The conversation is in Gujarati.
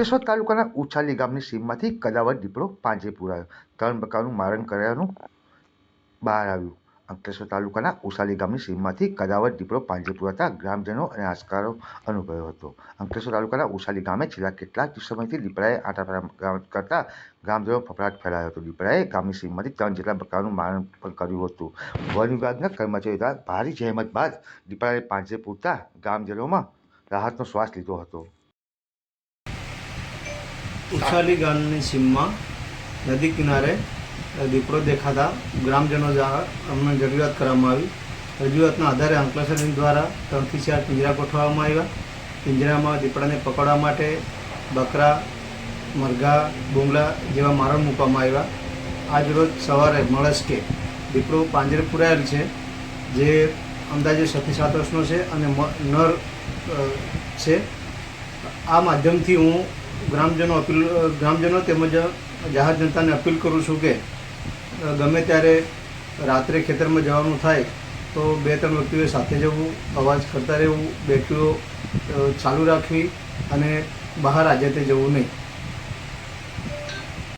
અંકલેશ્વર તાલુકાના ઉછાલી ગામની સીમમાંથી કદાવર દીપડો પાંજે પુરાયો. ત્રણ બકાનું મારણ કર્યાનું બહાર આવ્યું. અંકલેશ્વર તાલુકાના ઉસાલી ગામની સીમમાંથી કદાવર દીપડો પાંજે પુરાતા ગ્રામજનો અને આસકારો અનુભવ્યો હતો. અંકલેશ્વર તાલુકાના ઉસાલી ગામે છેલ્લા કેટલાક સમયથી દીપડાએ ગામ કરતા ગ્રામજનો ફફડાટ ફેલાયો હતો. દીપડાએ ગામની સીમમાંથી ત્રણ જેટલા બકાનું મારણ પણ કર્યું હતું. વન વિભાગના કર્મચારીઓ ભારે જહેમત બાદ દીપડાએ પાંજે પૂરતા ગ્રામજનોમાં રાહતનો શ્વાસ લીધો હતો. ઉછાલી ગામની સીમમાં નદી કિનારે દીપડો દેખાતા ગ્રામજનો દ્વારા અમને જરૂરિયાત કરવામાં આવી. રજૂઆતના આધારે અંકલેશ્વર દ્વારા ત્રણથી ચાર પિંજરા ગોઠવવામાં આવ્યા. પિંજરામાં દીપડાને પકડવા માટે બકરા, મરઘા બુંગલા જેવા મારણ મૂકવામાં આવ્યા. આજ રોજ સવારે મળસ્કે દીપડો પાંજરે પુરાયેલ છે, જે અંદાજે છથી સાત વર્ષનો છે અને નર છે. આ માધ્યમથી હું ગ્રામજનો અપીલ ગ્રામજનો તેમજ જાહેર જનતાને અપીલ કરું છું કે ગમે ત્યારે રાત્રે ખેતરમાં જવાનું થાય, તો બે ત્રણ વ્યક્તિઓએ સાથે જવું, અવાજ કરતા રહેવું બેટરીઓ ચાલુ રાખવી અને બહાર આજે તે જવું નહીં.